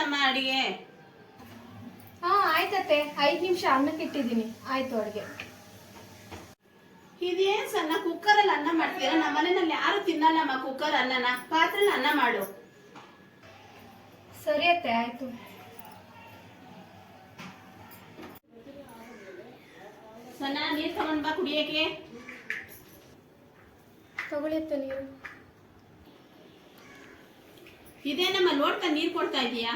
ಆಯ್ತಲ್ಲಮ್ಮ ಅಡಿಗೆ ಹಾ ಆಯ್ತತ್ತೆ. ಐದ್ ನಿಮಿಷ ಅನ್ನಕ್ಕೆ ಇಟ್ಟಿದ್ದೀನಿ. ಆಯ್ತು ಅಡ್ಗೆ. ಇದೇನ್ ಸಣ್ಣ ಕುಕ್ಕರ್ ಅಲ್ಲಿ ಅನ್ನ ಮಾಡ್ತೀರಾ? ನಮ್ಮ ಮನೆಯಲ್ಲಿ ಯಾರು ತಿನ್ನಲ್ಲಮ್ಮ ಕುಕ್ಕರ್ ಅನ್ನನ. ಪಾತ್ರೆಲಿ ಅನ್ನ ಮಾಡು. ಸರಿ ಅತ್ತೆ ಆಯ್ತು. ಸಣ್ಣ ನೀರ್ ತಗೊಂಡ್ ಬಾ ಕುಡಿಯಕ್ಕೆ. ತಗೊಳ್ಳಿ ನೀರು. ಇದೇನಮ್ಮ ನೋಡ್ತಾ ನೀರ್ ಕೊಡ್ತಾ ಇದೀಯಾ?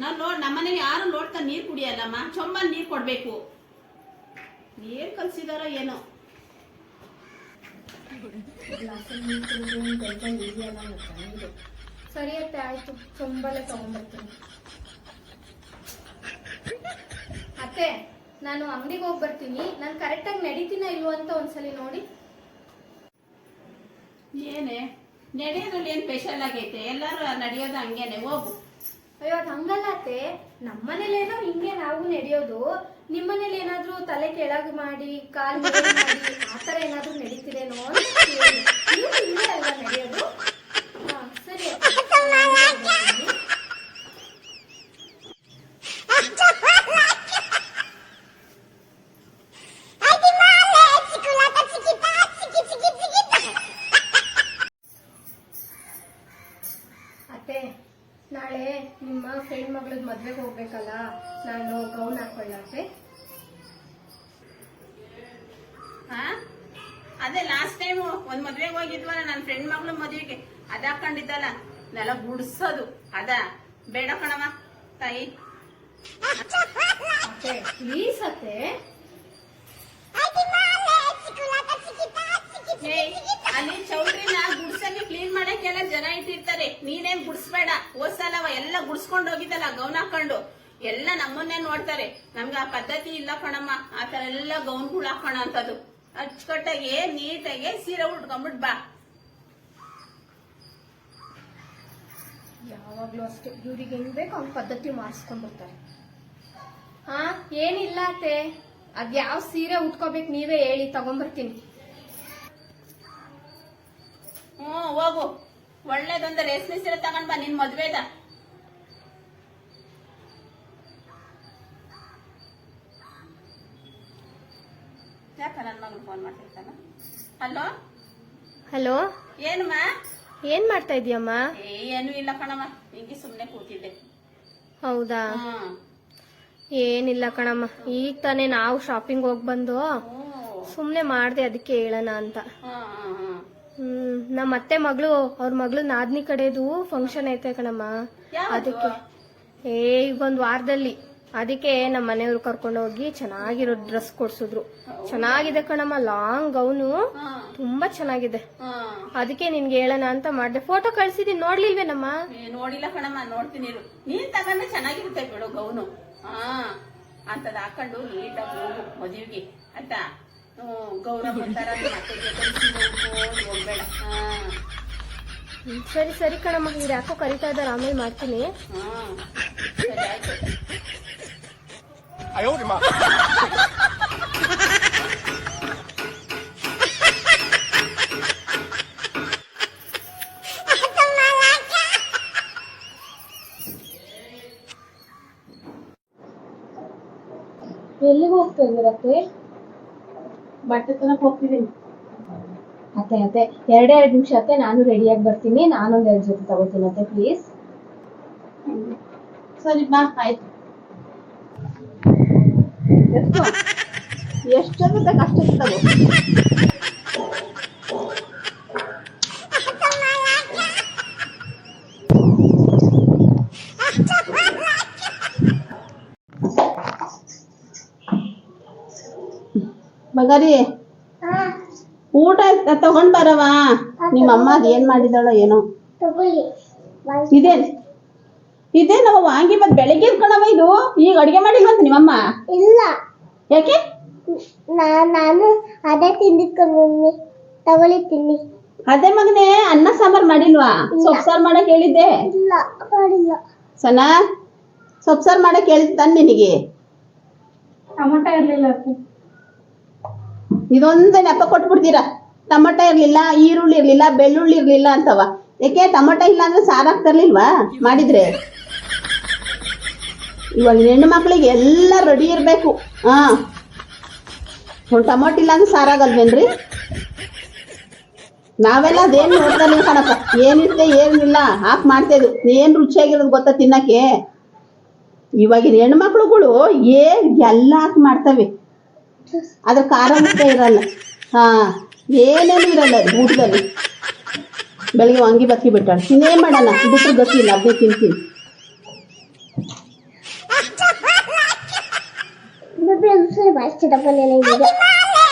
ನಾವ್ ನಮ್ಮ ನಮ್ಮನೇಲಿ ಯಾರು ನೋಡ್ತಾ ನೀರ್ ಕುಡಿಯಲ್ಲಮ್ಮ? ಚೊಂಬಲ್ ನೀರ್ ಕೊಡ್ಬೇಕು. ನೀರು ಕಲಿಸಿದಾರ ಏನೋ. ಸರಿ ಅತ್ತೆ ಆಯ್ತು. ಚೊಂಬಲೆ ತಗೊಂಡ್ಬರ್ತೀನಿ. ಅತ್ತೆ ನಾನು ಅಂಗಡಿಗೆ ಹೋಗಿ ಬರ್ತೀನಿ ನಾನು ಕರೆಕ್ಟಾಗಿ ನಡೀತೀನ ಇಲ್ವೋ ಅಂತ ಒಂದ್ಸಲಿ ನೋಡಿ. ಏನೇ? ನಡೆಯೋದ್ರಲ್ಲಿ ಏನ್ ಸ್ಪೆಷಲ್ ಆಗೈತೆ? ಎಲ್ಲಾರು ನಡೆಯೋದು ಹಂಗೇನೆ ಹೋಗು. ಅಯ್ಯೋ, ಅದು ಹಂಗಲ್ಲ ಅತ್ತೆ. ನಮ್ಮನೇಲೇನೋ ಹಿಂಗೆ ನಾವು ನಡೆಯೋದು. ನಿಮ್ಮನೇಲಿ ಏನಾದ್ರೂ ತಲೆ ಕೆಳಗೆ ಮಾಡಿ, ಕಾಲ್ ಮಾಡಿ, ಆ ಥರ ಏನಾದ್ರೂ ನಡೀತಿರೇನೋ ಅಂತ ನಡೆಯೋದು ಹಾ ಸರಿ ಅತ್ತೆ. ನಾನು ಹೋಗ್ಬರ್ತೀನಿ. ಅತ್ತೆ ನಾಳೆ ನಿಮ್ಮ ಫ್ರೆಂಡ್ ಮಗಳದ್ ಮದ್ವೆಗೆ ಹೋಗ್ಬೇಕಲ್ಲ? ನಾನು ಗೌನ್ ಹಾಕೊಳ್ಳೆ ಹಾ? ಅದೇ ಲಾಸ್ಟ್ ಟೈಮ್ ಒಂದ್ ಮದ್ವೆಗೆ ಹೋಗಿದ್ವಲ್ಲ ನನ್ನ ಫ್ರೆಂಡ್ ಮಗಳು ಮದ್ವೆಗೆ. ಅದ ಹಾಕೊಂಡಿದ್ದಲ್ಲ. ನೆಲ ಗುಡ್ಸೋದು. ಅದ. ಬೇಡ ಕಣವ ತಾಯಿ. ಪ್ಲೀಸ್ ಅತ್ತೆ. ಅಲ್ಲಿ ಚೌಟ್ರಿನ ಗುಡ್ಸಲ್ಲಿ ನೀನೇನ್ ಗುಡ್ಸ್ಬೇಡ? ಹೋದ್ಸಲವ ಎಲ್ಲ ಗುಡ್ಸ್ಕೊಂಡು ಹೋಗಿದ್ದಲ್ಲ ಗೌನ್ ಹಾಕೊಂಡು ಎಲ್ಲ ನಮ್ಮನ್ನೇ ನೋಡ್ತಾರೆ. ನಮ್ಗೆ ಆ ಪದ್ಧತಿ ಇಲ್ಲ ಕಣಮ್ಮ. ಆ ತರ ಎಲ್ಲ ಗೌನ್ಗಳು ಹಾಕೋಣ ಅಂತದ್ದು ಅಚ್ಚುಕಟ್ಟಾಗಿ ನೀಟಾಗಿ ಸೀರೆ ಉಟ್ಕೊಂಡ್ಬಿಟ್ ಬಾ. ಯಾವಾಗ್ಲೂ ಅಷ್ಟೇ. ಇವ್ರಿಗೆ ಹೆಂಗ್ ಬೇಕು ಅವ್ನ ಪದ್ಧತಿ ಮಾಡಿಸ್ಕೊಂಡ್ಬಿಡ್ತಾರೆ ಹಾ ಏನಿಲ್ಲ ಅತ್ತೆ. ಅದ್ ಯಾವ ಸೀರೆ ಉಟ್ಕೋಬೇಕು ನೀವೇ ಹೇಳಿ ತಗೊಂಡ್ಬರ್ತೀನಿ ಹ್ಮ್ ಹೋಗು. ಒಳ್ಳೇದೊಂದು ರೇಷ್ಮೆ ಸೀರೆ ತಗೊಂಡ್ ಬಾ ನಿನ್ ಮದ್ವೆದ ಯಾಕ ನನ್ ಮಗಳು ಫೋನ್ ಮಾಡ್ತಿರ್ತಾನ? ಹಲೋ ಹಲೋ ಏನಮ್ಮ ಏನ್ ಮಾಡ್ತಾ ಇದೀಯಮ್ಮ? ಏನು ಇಲ್ಲ ಕಣಮ್ಮ ಹಿಂಗೆ ಸುಮ್ನೆ ಕೂತಿದ್ದೆ. ಹೌದಾ? ಏನಿಲ್ಲ ಕಣಮ್ಮ ಈಗ ತಾನೇ ನಾವು ಶಾಪಿಂಗ್ ಹೋಗಿ ಬಂದು ಸುಮ್ನೆ ಮಾಡ್ದೆ ಅದಕ್ಕೆ ಹೇಳೋಣ ಅಂತ. ನಮ್ಮ ಅತ್ತೆ ಮಗಳು ಅವ್ರ ಮಗಳು ನಾದ್ನಿ ಕಡೆದು ಫಂಕ್ಷನ್ ಐತೆ ಕಣಮ್ಮ. ಅದಕ್ಕೆ. ಏ ಈಗ ಒಂದ್ ವಾರದಲ್ಲಿ. ಅದಕ್ಕೆ ನಮ್ಮ ಮನೆಯವ್ರು ಕರ್ಕೊಂಡು ಹೋಗಿ ಚೆನ್ನಾಗಿರೋ ಡ್ರೆಸ್ ಕೊಡ್ಸಿದ್ರು. ಚೆನ್ನಾಗಿದೆ ಕಣಮ್ಮ ಲಾಂಗ್ ಗೌನು ತುಂಬಾ ಚೆನ್ನಾಗಿದೆ. ಅದಕ್ಕೆ ನಿನ್ಗೆ ಹೇಳೋಣ ಅಂತ ಮಾಡಿದೆ. ಫೋಟೋ ಕಳ್ಸಿದೀನಿ ನೋಡ್ಲಿಲ್ವೇನಮ್ಮ? ನೋಡಿಲ್ಲ ಕಣಮ್ಮ ನೋಡ್ತೀನಿ. ನೀನ್ ತಗೊಂಡ್ರೆ ಚೆನ್ನಾಗಿರುತ್ತೆ ಬಿಡು ಗೌನು ಹಾ. ಅಂತದ್ ಹಾಕೊಂಡು ನೀಟಾಗಿ ಹೋಗು ಮದುವೆಗೆ ಆಯ್ತಾ? ಸರಿ ಸರಿ ಕಣಮ್ಮ ಇವ್ರು ಯಾಕೋ ಕರಿತಾ ಇದ್ದಾರೆ ಆಮೇಲೆ ಮಾಡ್ತೀನಿ. ಎಲ್ಲಿಗೆ ಹೋಗ್ತಾ ಇದ್ದೀರತ್ತೆ ಬಟ್ಟೆ ತನಕ ಹೋಗ್ತಿದ್ದೀನಿ ಅತ್ತೆ ಅತ್ತೆ ಎರಡೇ ಎರಡು ನಿಮಿಷ ಅತ್ತೆ ನಾನು ರೆಡಿಯಾಗಿ ಬರ್ತೀನಿ. ನಾನೊಂದು ಎರಡು ಜೊತೆ ತಗೋತೀನಿ ಅತ್ತೆ ಪ್ಲೀಸ್ ಸರಿ ಬಾ ಆಯ್ತು. ಎಷ್ಟು ಎಷ್ಟು ಅಷ್ಟು ತಗೋ ಬಗಾರಿ ಊಟ ತಗೊಂಡ್ ಬರವ. ನಿಮ್ಮ ಅಮ್ಮ ಅದ್ ಏನ್ ಮಾಡಿದಾಳೋ ಏನೋ. ಇದೇನ್ ಇದೇ ನಾವು ವಾಂಗಿ ಮತ್ ಬೆಳಿಗ್ಗೆ ಕಣವ ಇದು. ಈಗ ಅಡಿಗೆ ಮಾಡಿಲ್ವಂತ ನಿಮ್ಮಮ್ಮ? ಇಲ್ಲ. ಯಾಕೆ? ನಾ- ನಾನು ಅದೇ ತಿಂದಿತ್ತು ಮಮ್ಮಿ ತಗೊಳ್ಳಿ ತಿನ್ನಿ. ಅದೇ ಮಗನೇ ಅನ್ನ ಸಾಂಬಾರ್ ಮಾಡಿಲ್ವಾ? ಸೊಪ್ಪು ಸಾರ್ ಮಾಡಕ್ ಹೇಳಿದ್ದೆ? ಇಲ್ಲ ಮಾಡಿಲ್ಲ. ಸನ ಸೊಪ್ಪು ಸಾರ್ ಮಾಡಕ್ ಹೇಳಿದ್ ತಾನ್ ನಿನಗೆ. ಟೊಮೊಟೊ ಇರ್ಲಿಲ್ಲ ಇದೊಂದು ನೆಪ ಕೊಟ್ಬಿಡ್ತೀರಾ? ಟಮಟ ಇರ್ಲಿಲ್ಲ, ಈರುಳ್ಳಿ ಇರ್ಲಿಲ್ಲ, ಬೆಳ್ಳುಳ್ಳಿ ಇರ್ಲಿಲ್ಲ ಅಂತವ. ಯಾಕೆ ಟಮಟ ಇಲ್ಲ ಅಂದ್ರೆ ಸಾರ್ ಹಾಕ್ತಿರ್ಲಿಲ್ವಾ ಮಾಡಿದ್ರೆ? ಇವಾಗ ಹೆಣ್ಣು ಮಕ್ಳಿಗೆ ಎಲ್ಲ ರೆಡಿ ಇರಬೇಕು. ಹಾಂ. ಟೊಮೊಟೊ ಇಲ್ಲ ಅಂದ್ರೆ ಸಾರಾಗಲ್ವೇನ್ರಿ? ನಾವೆಲ್ಲ ಅದೇನು ನೋಡ್ತಾನೆ ಕಣಪ್ಪ. ಏನಿರುತ್ತೆ ಏನಿಲ್ಲ, ಹಾಕಿ ಇದ್ರು ಏನು ರುಚಿಯಾಗಿರೋದು ಗೊತ್ತಾ ತಿನ್ನಕ್ಕೆ? ಇವಾಗಿನ ಹೆಣ್ಮಕ್ಳುಗಳು ಏ ಎಲ್ಲ ಹಾಕಿ ಮಾಡ್ತವೆ. ಅದ್ರ ಖಾರ ಮುಖ ಇರಲ್ಲ. ಹಾ, ಏನೇನು ಇರಲ್ಲ ಊಟದಲ್ಲಿ. ಬೆಳಿಗ್ಗೆ ವಾಂಗಿ ಬತ್ತಿ ಬಿಟ್ಟಾಳ. ತಿನ್ನೇ ಮಾಡೋಣ? ಇದಕ್ಕೆ ಗೊತ್ತಿಲ್ಲ. ಅದೇ ತಿಂತೀನಿ. ಬೇಬಿ ಒಂದ್ಸಲ ಬಾಯಿಸ್ತಿದ್ದಪ್ಪ ನನಗೆ